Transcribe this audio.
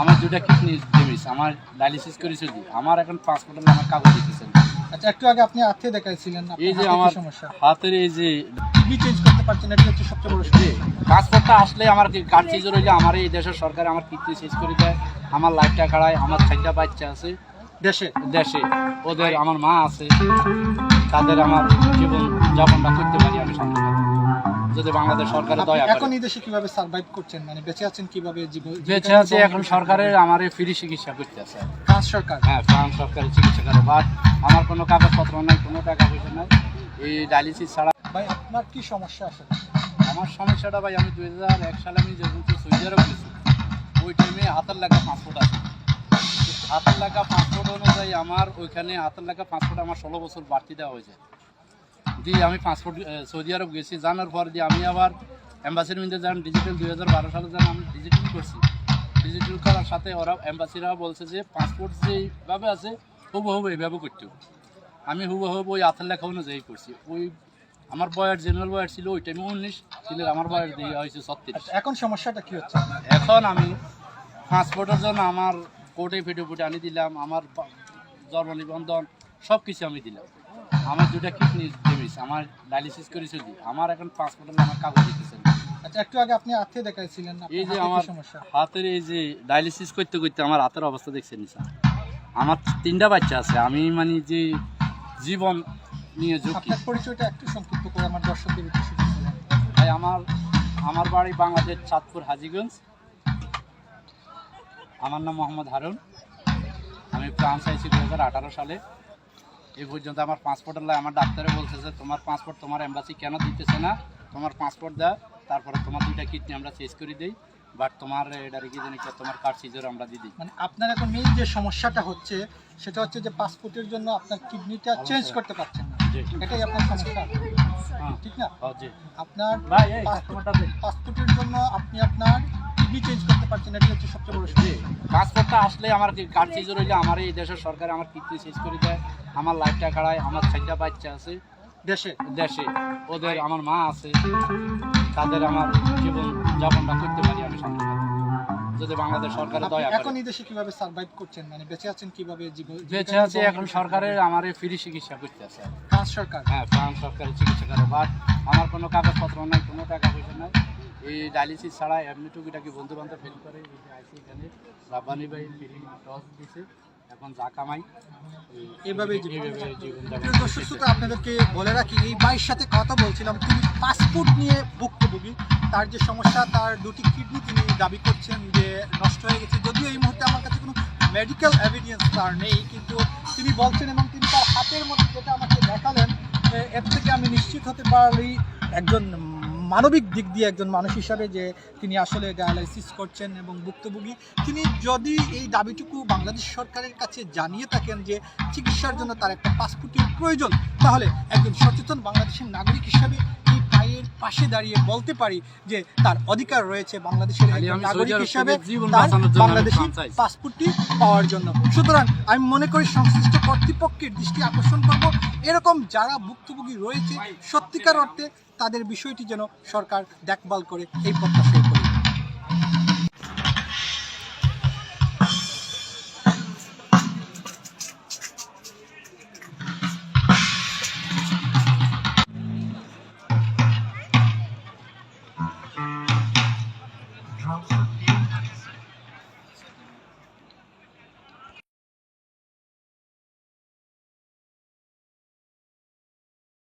আমার দুটা kidney damage আমার ডায়ালিসিস করেছে দি আমার এখন পাসপোর্টের আমার কাগজ দিতেছেন আচ্ছা একটু আগে আপনি হাতে দেখাইছিলেন এই যে আমার সমস্যা? হাতের এই যে কিডনি চেঞ্জ করতে পারছেন এটি হচ্ছে সবচেয়ে বড় সমস্যা। পাসপোর্টটা আসলে আমার কি কার্ড সিজ হইলে আমার এই দেশের সরকার আমার কিডনি চেঞ্জ করে দেয়। আমার লাইফটা কাড়ায় আমার চারটা বাচ্চা আছে। দেশে? দেশে। ওদের আমার মা আছে। তাদের আমার জীবন যাপনটা করতে পারি আমি শান্তিতে যদি বাংলাদেশ সরকারের আপনি দয়া এখন এই দেশে কীভাবে সার্ভাইভ করছেন? মানে বেঁচে আছেন কীভাবে বেঁচে আছে এখন সরকারের আমার ফ্রি চিকিৎসা করতে আছে ফ্রান্স সরকার? হ্যাঁ ফ্রান্স সরকারের চিকিৎসা করে বাট আমার কোনো কাগজপত্র নাই কোনো টাকা পয়সা নাই। এই ডায়ালিসিস ছাড়া ভাই আপনার কি সমস্যা আসলে? আমার সমস্যাটা ভাই আমি দুই হাজার এক সালে আমি যখন সৌদি আরব গেছি ওই টাইমে হাতের লাগা পাসপোর্ট আছে। হাতের লাগা পাসপোর্ট অনুযায়ী আমার ওইখানে হাতের লাগা পাসপোর্ট আমার ষোলো বছর বাড়তি দেওয়া হয়েছে। দিয়ে আমি পাসপোর্ট সৌদি আরব গেছি। জানার পর দিয়ে আমি আবার অ্যাম্বাসির মধ্যে যান ডিজিটাল দুই হাজার বারো সালে যান আমি ডিজিটাল করছি। ডিজিটাল করার সাথে ওরা অ্যাম্বাসিরা বলছে যে পাসপোর্ট যেভাবে আছে হুবহু এইভাবে করতে হবে। আমি হুবহু ওই হাতের লেখা অনুযায়ী করছি। ওই আমার বয়স জেনারেল বয়স ছিল ওই টাইমে উনিশ ছিল আমার বয়স দিয়ে হয়েছে ছত্রিশ। আচ্ছা এখন সমস্যাটা কি হচ্ছে? এখন আমি পাসপোর্টের জন্য আমার কোর্টে ফেটে ফুটে আনি দিলাম আমার জন্ম নিবন্ধন সব কিছু আমি দিলাম। আমার দুটা কিডনি ড্যামেজ আমার ডায়ালিসিস করেছে দি আমার এখন পাসপোর্টের আমার কাগজ দিতেছেন আচ্ছা একটু আগে আপনি হাতে দেখাইছিলেন এই যে আমার সমস্যা? হাতের এই যে ডায়ালিসিস করতে করতে আমার হাতের অবস্থা দেখছেন স্যার? আমার তিনটা বাচ্চা আছে আমি মানে যে জীবন নিয়ে ঝুঁকি। আপনার পরিচয়টা একটু সংক্ষিপ্ত করে আমার দর্শকদের। ভাই আমার আমার বাড়ি বাংলাদেশ চাঁদপুর হাজিগঞ্জ। আমার নাম মোহাম্মদ হারুন। আমি ফ্রান্স আইছি দু হাজার আঠারো সালে। এই পর্যন্ত আমার পাসপোর্টের লাই আমার ডাক্তারে বলতেছে তোমার পাসপোর্ট তোমার এম্বাসি কেন দিতেছে না? তোমার পাসপোর্ট দাও তারপরে তোমার দুইটা কিডনি আমরা চেঞ্জ করে দিই বাট তোমার এটা কি জানি তোমার কার্ড সিজর আমরা দিয়ে দিই। মানে আপনার এখন মেইন যে সমস্যাটা হচ্ছে সেটা হচ্ছে যে পাসপোর্টের জন্য আপনার কিডনিটা চেঞ্জ করতে পারছেন না। এটাই আপনার সমস্যা। হ্যাঁ। ঠিক না? হ্যাঁ, আপনার পাসপোর্ট- পাসপোর্টের জন্য আপনি আপনার কিডনি চেঞ্জ করতে পারছেন এটি হচ্ছে সবচেয়ে বড় সমস্যা। পাসপোর্টটা আসলে আমার কার্ড সিজর হইলে আমার এই দেশের সরকার আমার কিডনি শেষ করে দেয়। আমার লাইফটা কাড়ায় আমার চারটা বাচ্চা আছে। দেশে? দেশে। ওদের আমার মা আছে। তাদের আমার জীবন যাপনটা করতে পারি আমি যদি বাংলাদেশ সরকারের দয়া করে। দেশে কীভাবে সার্ভাইভ করছেন? মানে বেঁচে আছেন কীভাবে? জীবন বেঁচে আছে এখন সরকারের আমার ফ্রি চিকিৎসা করতে আছে। ফ্রান্স সরকার? হ্যাঁ ফ্রান্স সরকারের চিকিৎসা করে। বাট আমার কোনো কাগজপত্র নাই কোনো টাকা পয়সা নাই। এই ডায়ালিসিস ছাড়া এমনি টুকিটাকি বন্ধু বান্ধব ফেল করে আইসি এখানে রাব্বানি ভাই ফ্রি টস দিছে এখন যা কামাই যাপন। দর্শক। শ্রোতা, আপনাদেরকে বলে রাখি এই ভাইয়ের সাথে কথা বলছিলাম তিনি পাসপোর্ট নিয়ে ভুক্তভোগী। তার যে সমস্যা তার দুটি কিডনি তিনি দাবি করছেন যে নষ্ট হয়ে গেছে। যদিও এই মুহূর্তে আমার কাছে কোনো মেডিকেল এভিডেন্স তার নেই কিন্তু তিনি বলছেন এবং তিনি তার হাতের মধ্যে যেটা আমাকে দেখালেন এর থেকে আমি নিশ্চিত হতে পারি একজন মানবিক দিক দিয়ে একজন মানুষ হিসাবে যে তিনি আসলে ডায়ালাইসিস করছেন এবং ভুক্তভোগী, তিনি যদি এই দাবিটুকু বাংলাদেশ সরকারের কাছে জানিয়ে থাকেন যে চিকিৎসার জন্য তার একটা পাসপোর্টের প্রয়োজন, তাহলে একজন সচেতন বাংলাদেশের নাগরিক হিসাবে পাশে দাঁড়িয়ে বলতে পারি যে তার অধিকার রয়েছে বাংলাদেশের নাগরিক হিসাবে বাংলাদেশি পাসপোর্টটি পাওয়ার জন্য। সুতরাং আমি মনে করি সংশ্লিষ্ট কর্তৃপক্ষের দৃষ্টি আকর্ষণ করব। এরকম যারা ভুক্তভোগী রয়েছে সত্যিকার অর্থে তাদের বিষয়টি যেন সরকার দেখভাল করে এই প্রত্যাশা করি।